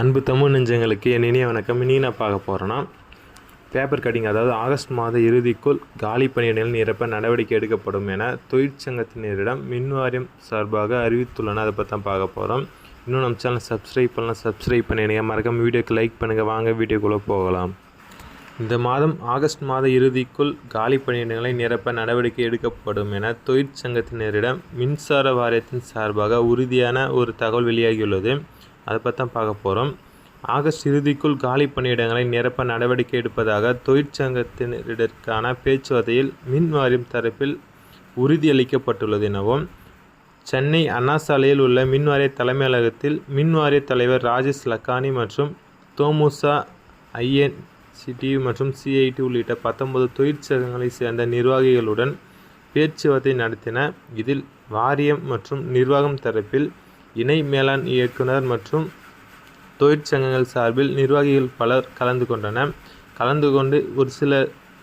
அன்பு தமிழ் நெஞ்சங்களுக்கு என் இனிய வணக்கம். இனி நான் பார்க்க போகிறேன்னா பேப்பர் கட்டிங் அதாவது ஆகஸ்ட் மாத இறுதிக்குள் காலி பணியிடங்கள் நிரப்ப நடவடிக்கை எடுக்கப்படும் என தொழிற்சங்கத்தினரிடம் மின் வாரியம் சார்பாக அறிவித்துள்ளன. அதை பற்றி தான் பார்க்க போகிறோம் இன்னும் நம்ம சேனல் சப்ஸ்கிரைப் பண்ணலாம் சப்ஸ்கிரைப் பண்ணிடுங்க மறக்காமல் வீடியோக்கு லைக் பண்ணுங்கள் வாங்க வீடியோக்குள்ளே போகலாம். இந்த மாதம் ஆகஸ்ட் மாத இறுதிக்குள் காலி பணியிடங்களை நிரப்ப நடவடிக்கை எடுக்கப்படும் என தொழிற்சங்கத்தினரிடம் மின்சார வாரியத்தின் சார்பாக உறுதியான ஒரு தகவல் வெளியாகியுள்ளது. அதை பற்றி தான் பார்க்க போகிறோம் ஆகஸ்ட் இறுதிக்குள் காலி பணியிடங்களை நிரப்ப நடவடிக்கை எடுப்பதாக தொழிற்சங்கத்தினரிடற்கான பேச்சுவார்த்தையில் மின் வாரியம் தரப்பில் உறுதியளிக்கப்பட்டுள்ளது எனவும் சென்னை அண்ணா சாலையில் உள்ள மின் வாரிய தலைமை மின் வாரிய தலைவர் ராஜேஷ் லக்கானி மற்றும் தோமுசா ஐஎன்சிடி மற்றும் சிஐடி உள்ளிட்ட பத்தொன்பது தொழிற்சங்கங்களைச் சேர்ந்த நிர்வாகிகளுடன் பேச்சுவார்த்தை நடத்தின இதில் வாரியம் மற்றும் நிர்வாகம் தரப்பில் இணை மேலாண் இயக்குனர் மற்றும் தொழிற்சங்கங்கள் சார்பில் நிர்வாகிகள் பலர் கலந்து கொண்டனர். கலந்து கொண்டு ஒரு சில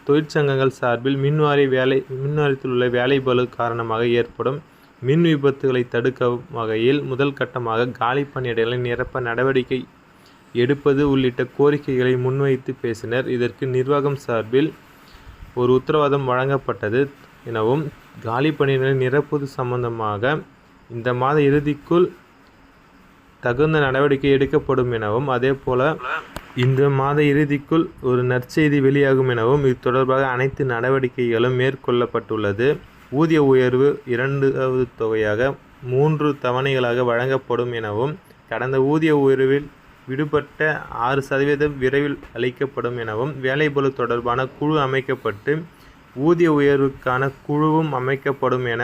தொழிற்சங்கங்கள் சார்பில் மின்வாரி வேலை மின்வாரியத்தில் உள்ள வேலைபளு காரணமாக ஏற்படும் மின் விபத்துகளை தடுக்கும் வகையில் முதல் கட்டமாக காலி பணியிடங்களை நிரப்ப நடவடிக்கை எடுப்பது உள்ளிட்ட கோரிக்கைகளை முன்வைத்து பேசினர். இதற்கு நிர்வாகம் சார்பில் ஒரு உத்தரவாதம் வழங்கப்பட்டது. எனவும் காலி பணியிடங்களை நிரப்புவது சம்பந்தமாக இந்த மாத இறுதிக்குள் தகுந்த நடவடிக்கை எடுக்கப்படும் எனவும் அதேபோல இந்த மாத இறுதிக்குள் ஒரு நற்செய்தி வெளியாகும் எனவும் இது தொடர்பாக அனைத்து நடவடிக்கைகளும் மேற்கொள்ளப்பட்டுள்ளது. ஊதிய உயர்வு இரண்டாவது தொகையாக மூன்று தவணைகளாக வழங்கப்படும் எனவும் கடந்த ஊதிய உயர்வில் விடுபட்ட ஆறு சதவீதம் விரைவில் அளிக்கப்படும் எனவும் வேலைபளு தொடர்பான குழு அமைக்கப்பட்டு ஊதிய உயர்வுக்கான குழுவும் அமைக்கப்படும் என